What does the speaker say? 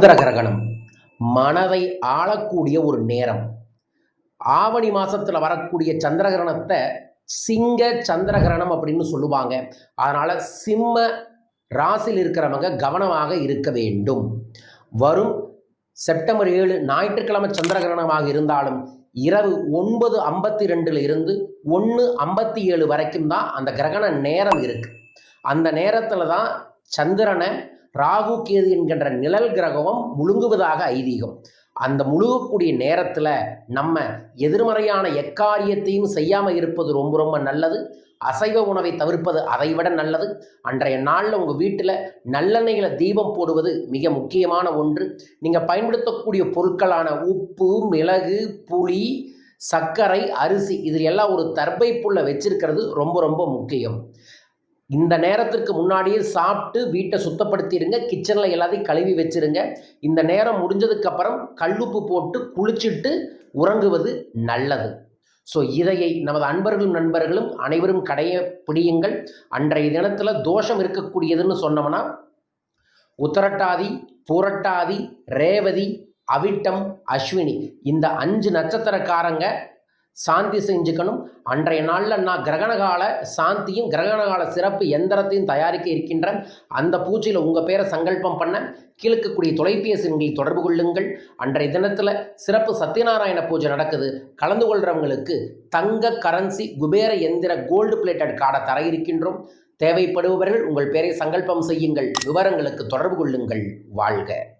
சந்திர கிரகணம் மனதை ஆளக்கூடிய ஒரு நேரம். ஆவணி மாசத்துல வரக்கூடிய சந்திர கிரகணத்தை சிங்க சந்திர கிரகணம் அப்படின்னு சொல்லுவாங்க. அதனால சிம்ம ராசியில் இருக்கிறவங்க கவனமாக இருக்க வேண்டும். வரும் செப்டம்பர் ஏழு ஞாயிற்றுக்கிழமை சந்திர கிரகணமாக இருந்தாலும் இரவு ஒன்பது ஐம்பத்தி ரெண்டுல இருந்து ஒன்று ஐம்பத்தி ஏழு வரைக்கும் தான் அந்த கிரகண நேரம் இருக்கு. அந்த நேரத்தில் தான் சந்திரனை ராகு கேது என்கின்ற நிழல் கிரகம் முழுங்குவதாக ஐதீகம். அந்த முழுகக்கூடிய நேரத்தில் நம்ம எதிர்மறையான எக்காரியத்தையும் செய்யாமல் இருப்பது ரொம்ப ரொம்ப நல்லது. அசைவ உணவை தவிர்ப்பது அதை விட நல்லது. அன்றைய நாளில் உங்கள் வீட்டில் நல்லெண்ணெயில் தீபம் போடுவது மிக முக்கியமான ஒன்று. நீங்கள் பயன்படுத்தக்கூடிய பொருட்களான உப்பு மிளகு புளி சர்க்கரை அரிசி இதில் எல்லாம் ஒரு தர்பை புல்லை வச்சிருக்கிறது ரொம்ப ரொம்ப முக்கியம். இந்த நேரத்திற்கு முன்னாடியே சாப்பிட்டு வீட்டை சுத்தப்படுத்திடுங்க. கிச்சனில் எல்லாத்தையும் கழுவி வச்சிருங்க. இந்த நேரம் முடிஞ்சதுக்கப்புறம் கல்லுப்பு போட்டு குளிச்சுட்டு உறங்குவது நல்லது. ஸோ இதையை நமது அன்பர்களும் நண்பர்களும் அனைவரும் கடைய பிடியுங்கள். அன்றைய தினத்தில் தோஷம் இருக்கக்கூடியதுன்னு சொன்னோம்னா உத்தரட்டாதி பூரட்டாதி ரேவதி அவிட்டம் அஸ்வினி இந்த அஞ்சு நட்சத்திரக்காரங்க சாந்தி செஞ்சுக்கணும். அன்றைய நாளில் நான் கிரகணகால சாந்தியும் கிரகணகால சிறப்பு எந்திரத்தையும் தயாரிக்க இருக்கின்றேன். அந்த பூஜையில் உங்கள் பேரை சங்கல்பம் பண்ண கீழ்க்கக்கூடிய தொலைபேசி உங்களை தொடர்பு கொள்ளுங்கள். அன்றைய தினத்தில் சிறப்பு சத்யநாராயண பூஜை நடக்குது. கலந்து கொள்கிறவங்களுக்கு தங்க கரன்சி குபேர எந்திர கோல்டு பிளேட்டட் கார்டை தர இருக்கின்றோம். தேவைப்படுபவர்கள் உங்கள் பேரை சங்கல்பம் செய்யுங்கள். விவரங்களுக்கு தொடர்பு கொள்ளுங்கள். வாழ்க.